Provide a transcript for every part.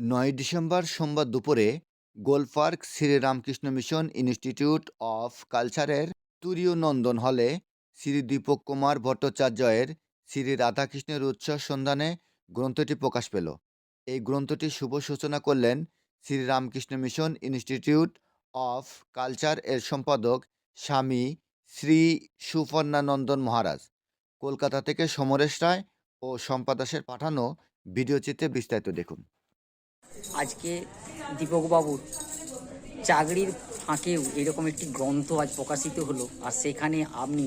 নয় ডিসেম্বর সোমবার দুপুরে Golpark Sri Ramakrishna mission institute of কালচারের তুরীয় নন্দন হলে শ্রী দীপক কুমার ভট্টাচার্যের শ্রী রাধাকৃষ্ণের উৎসব সন্ধানে গ্রন্থটি প্রকাশ পেল। এই গ্রন্থটি শুভ সূচনা করলেন Sri Ramakrishna mission institute of culture এর সম্পাদক স্বামী শ্রী সুপর্ণানন্দন মহারাজ। কলকাতা থেকে সমরেশ রায় ও সম্পাদাসের পাঠানো ভিডিও চিত্রে বিস্তারিত দেখুন। আজকে দীপকবাবুর চাকরির ফাঁকেও এরকম একটি গ্রন্থ আজ প্রকাশিত হলো। আর সেখানে আপনি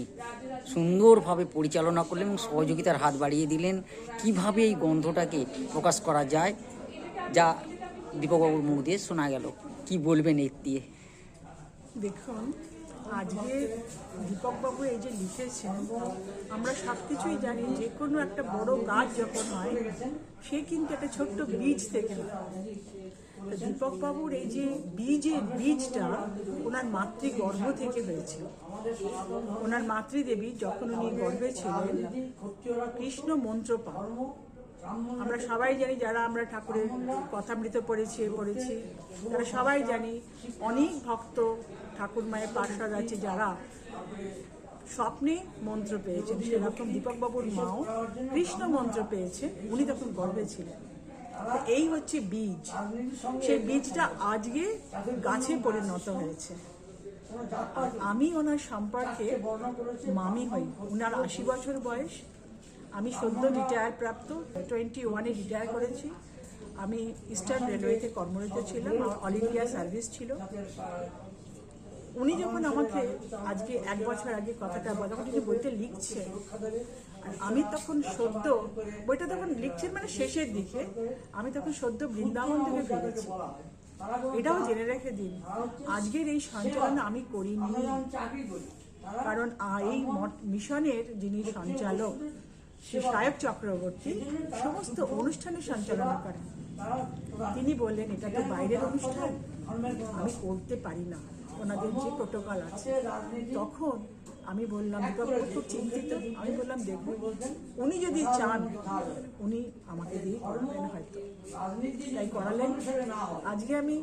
সুন্দরভাবে পরিচালনা করলেন এবং সহযোগিতার হাত বাড়িয়ে দিলেন। কীভাবে এই গ্রন্থটাকে প্রকাশ করা যায়, যা দীপকবাবুর মুখ দিয়ে শোনা গেল? কি বলবেন এর দিয়ে? দেখুন, আজকে দীপকবাবু এই যে লিখেছেন আমরা সব কিছুই জানি, যে কোনো একটা বড় গাছ যখন হয় সে কিন্তু একটা ছোট্ট বীজ থেকে দীপক বাবুর এই যে বীজের বীজটা ওনার মাতৃগর্ভ থেকে হয়েছে। ওনার মাতৃদেবী যখন উনি গর্ভে ছিলেন, কৃষ্ণ মন্ত্র আমরা সবাই জানি যারা আমরা ঠাকুরের কথামৃত পড়েছি পড়েছি, তারা সবাই জানি অনেক ভক্ত ঠাকুর মায়ের পার্শ্বদ আছে যারা স্বপ্নে মন্ত্র পেয়েছেন সেরকম দীপকবাবুর মাও কৃষ্ণ মন্ত্র পেয়েছে, উনি তখন গর্বে ছিলেন। এই হচ্ছে বীজ। সেই বীজটা আজকে গাছে পরিণত হয়েছে। আমি ওনার সম্পর্কে মামি হই। ওনার আশি বছর বয়স। আমি সদ্য রিটায়ার প্রাপ্ত, টোয়েন্টি ওয়ানে রিটায়ার করেছি। আমি ইস্টার্ন রেলওয়েতে কর্মরত ছিলাম অল ইন্ডিয়া সার্ভিস ছিল। উনি যখন আমাকে আজকে এক বছর আগে কথাটা যখন উনি বইটা লিখছেন আর আমি তখন সদ্য, বইটা তখন লিখছেন মানে শেষের দিকে, আমি তখন সদ্য বৃন্দাবন থেকে ফিরেছি এটাও জেনে রেখে দিন, আজকের এই সঞ্চালন আমি করিনি। কারণ এই মিশনের যিনি সঞ্চালক, শ্রী সায়ক চক্রবর্তী, সমস্ত অনুষ্ঠানের সঞ্চালনা করেন। তিনি বললেন, এটা তো বাইরের অনুষ্ঠান, আমি করতে পারি না। ওনাদের যে প্রোটোকল আছে, তখন আমি বললাম খুব চিন্তিত? আমি বললাম দেখব উনি যদি চান, উনি আমাকে দিয়ে করাবেন হয়তো। তাই করালেন। আজকে আমি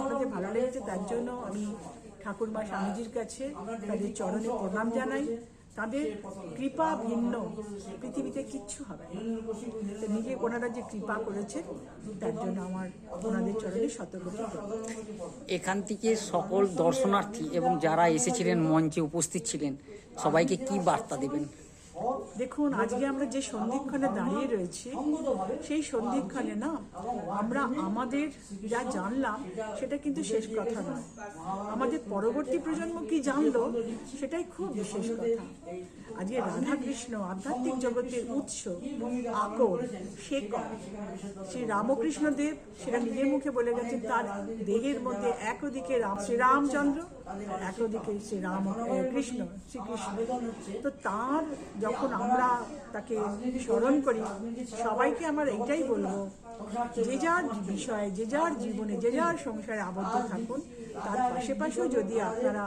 আপনাদের ভালো লেগেছে, তার জন্য আমি ঠাকুরমা স্বামীজির কাছে তাদের চরণে প্রণাম জানাই। তাদের কৃপা ভিন্ন। পৃথিবীতে কিচ্ছু হবে না। নিজে ওনারা যে কৃপা করেছে তার জন্য আমার ওনাদের চরণে সতর্কতা এখান থেকে সকল দর্শনার্থী এবং যারা এসেছিলেন মঞ্চে উপস্থিত ছিলেন সবাইকে কি বার্তা দেবেন? দেখুন, আজকে আমরা যে সন্ধিক্ষণে দাঁড়িয়ে রয়েছি, সেই সন্ধিক্ষণে না, আমরা আমাদের যা জানলাম, সেটা কিন্তু শেষ কথা নয়। আমাদের পরবর্তী প্রজন্ম কি জানলো, সেটাই খুব বিশেষ কথা। আজকে রাধাকৃষ্ণ আধ্যাত্মিক জগতের উৎস, আকর শেকর শ্রী রামকৃষ্ণ দেব সেটা নিজের মুখে বলে গেছেন, তার দেহের মধ্যে এক ওদিকে রাম শ্রীরামচন্দ্র এক ওদিকে শ্রী রাম কৃষ্ণ শ্রীকৃষ্ণ তো তার যখন আমরা তাকে স্মরণ করি সবাইকে আমার এইটাই বলব যে যার বিষয়ে যে যার জীবনে যে যার সংসারে আবদ্ধ থাকুন তার পাশে পাশেও যদি আপনারা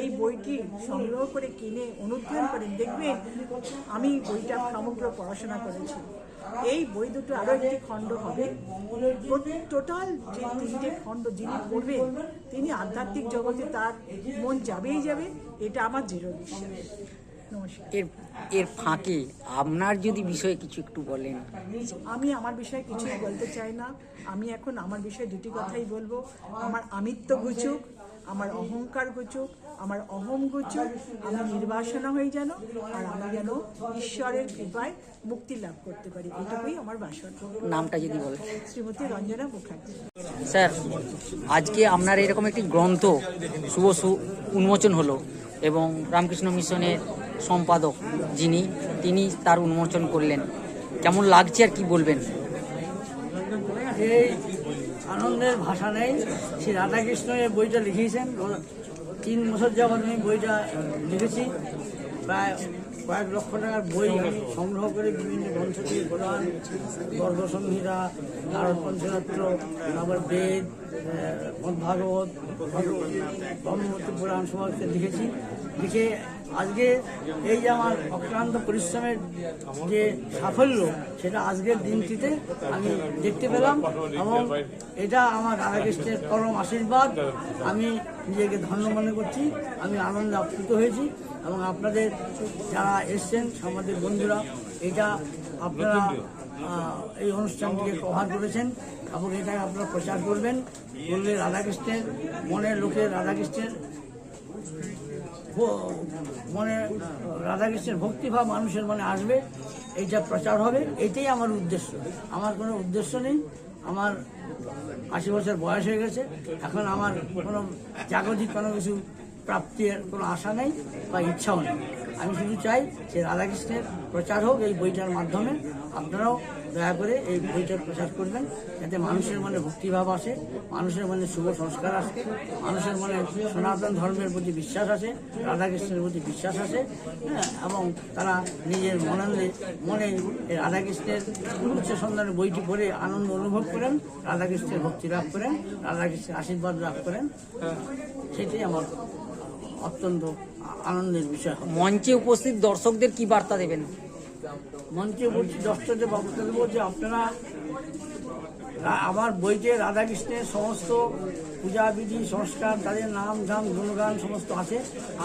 এই বইটি সংগ্রহ করে কিনে অনুধ্যান করেন দেখবেন, আমি বইটা সমগ্র পড়াশোনা করেছি। এই বই দুটো আরও একটি খণ্ড হবে। টোটাল যে তিনটে খণ্ড যিনি পড়বেন, তিনি আধ্যাত্মিক জগতে তার মন যাবেই যাবে, এটা আমার দৃঢ় বিশ্বাস। এর এর ফাঁকে আপনার যদি বিষয়ে কিছু একটু বলেন। আমি আমার বিষয়ে কিছুই বলতে চাই না। আমি এখন আমার বিষয়ে দুটি কথাই বলব। আমার আমিত্ব গুচুক আমার অহংকার গুচুক আমার অহম গুচুক আমি নির্বাসনা হয়ে যেন আর আমি যেন ঈশ্বরের কৃপায় মুক্তি লাভ করতে পারি। এটুকুই আমার বাসনা। নামটা যদি বলেন। শ্রীমতী রঞ্জনা মুখার্জী। স্যার আজকে আপনার এরকম একটি গ্রন্থ শুভ সু- উন্মোচন হলো। এবং রামকৃষ্ণ মিশনের সম্পাদক যিনি, তিনি তার উন্মোচন করলেন। কেমন লাগছে আর কি বলবেন? আনন্দের ভাষা নেই। শ্রী রাধাকৃষ্ণ এই বইটা লিখিয়েছেন। তিন বছর যাবৎ আমি বইটা লিখেছি। প্রায় কয়েক লক্ষ টাকার বই সংগ্রহ করে বিভিন্ন গ্রন্থ থেকে প্রধান গর্ভসংহিতা নারদ পঞ্চরাত্র আবার বেদ ভাগবত ব্রহ্মপুত্র পুরাণ সমাজকে লিখেছি। লিখে আজকে এই যে আমার অক্লান্ত পরিশ্রমের যে সাফল্য, সেটা আজকের দিনটিতে আমি দেখতে পেলাম এবং এটা আমার রাধাকৃষ্ণের পরম আশীর্বাদ। আমি নিজেকে ধন্য মনে করছি, আমি আনন্দে আপ্লুত হয়েছি এবং আপনাদের যারা এসছেন সামাজিক বন্ধুরা, এটা আপনারা এই অনুষ্ঠানটিকে কভার করেছেন এবং এটা আপনারা প্রচার করবেন। বললে রাধাকৃষ্ণের, মনের লোকের রাধাকৃষ্ণের মনে রাধাকৃষ্ণের ভক্তিভাব মানুষের মনে আসবে এইটা প্রচার হবে, এটাই আমার উদ্দেশ্য। আমার কোনো উদ্দেশ্য নেই, আমার আশি বছর বয়স হয়ে গেছে, এখন আমার কোনো জাগতিক কোনো কিছু প্রাপ্তির কোনো আশা নেই বা ইচ্ছাও নেই। আমি শুধু চাই যে রাধাকৃষ্ণের প্রচার হোক এই বইটার মাধ্যমে। আপনারাও দয়া করে এই বইটার প্রচার করবেন। যাতে মানুষের মনে ভক্তিভাব আসে, মানুষের মনে শুভ সংস্কার আসে, মানুষের মনে সনাতন ধর্মের প্রতি বিশ্বাস আসে, রাধাকৃষ্ণের প্রতি বিশ্বাস আসে হ্যাঁ এবং তারা নিজের মনে মনে রাধাকৃষ্ণের উচ্চ সন্ধানের বইটি পড়ে আনন্দ অনুভব করেন, রাধাকৃষ্ণের ভক্তি লাভ করেন, রাধাকৃষ্ণের আশীর্বাদ লাভ করেন। সেটাই আমার অত্যন্ত আনন্দের বিষয়। মঞ্চে উপস্থিত দর্শকদের কি বার্তা দেবেন? মঞ্চে বলছি দর্শকদের বক্তব্য যে আপনারা আমার বইতে রাধাকৃষ্ণের সমস্ত পূজাবিধি, সংস্কার, তাদের নাম ধাম গুণগান সমস্ত আছে।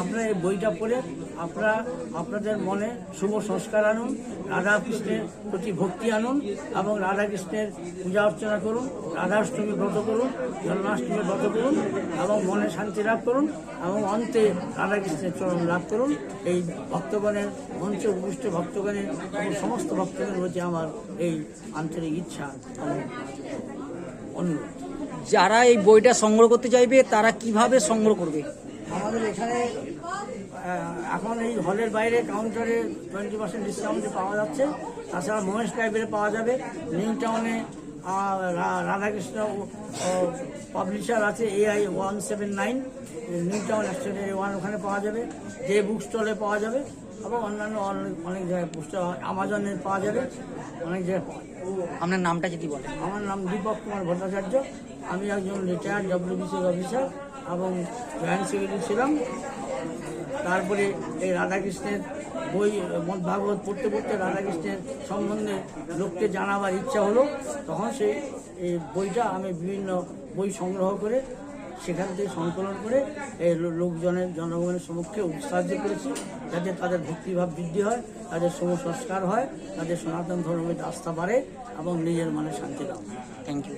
আপনারা এই বইটা পড়ে আপনারা, আপনাদের মনে শুভ সংস্কার আনুন, রাধাকৃষ্ণের প্রতি ভক্তি আনুন এবং রাধাকৃষ্ণের পূজা অর্চনা করুন, রাধাষ্টমী ব্রত করুন, জন্মাষ্টমী ব্রত করুন এবং মনে শান্তি লাভ করুন এবং অন্তে রাধাকৃষ্ণের চরণ লাভ করুন। এই ভক্তগণের মঞ্চে উপবিষ্ট ভক্তগণের এবং সমস্ত ভক্তগণের প্রতি আমার এই আন্তরিক ইচ্ছা অনুরোধ। যারা এই বইটা সংগ্রহ করতে চাইবে তারা কীভাবে সংগ্রহ করবে? আমাদের এখানে এখন এই হলের বাইরে কাউন্টারে টোয়েন্টি পার্সেন্ট ডিসকাউন্টে পাওয়া যাচ্ছে। তাছাড়া মহেশ লাইব্রেরি পাওয়া যাবে। নিউ টাউনে রাধাকৃষ্ণ পাবলিশার আছে AI one seven nine new town one ওখানে পাওয়া যাবে। যে বুক স্টলে পাওয়া যাবে। আবার অন্যান্য অনেক অনেক জায়গায় পুস্তক আমাজনে পাওয়া যাবে। অনেক জায়গায় পাওয়া যাবে। আপনার নামটা যদি বলেন। আমার নাম দীপক কুমার ভট্টাচার্য। আমি একজন রিটায়ার্ড ডব্লিউবিসি অফিসার এবং জয়েন্ট সেক্রেটারি ছিলাম। তারপরে এই রাধাকৃষ্ণের বই ভাগবত পড়তে পড়তে রাধাকৃষ্ণের সম্বন্ধে লোককে জানাবার ইচ্ছা হলো। তখন সেই এই বইটা আমি বিভিন্ন বই সংগ্রহ করে সেখান থেকে সংকলন করে এই লোকজনের, জনগণের সমক্ষে উৎসাহিত করেছি যাতে তাদের ভক্তিভাব বৃদ্ধি হয়, তাদের শুভ সংস্কার হয়, তাদের সনাতন ধর্মের আস্থা বাড়ে এবং নিজের মনে শান্তি লাভ থ্যাংক ইউ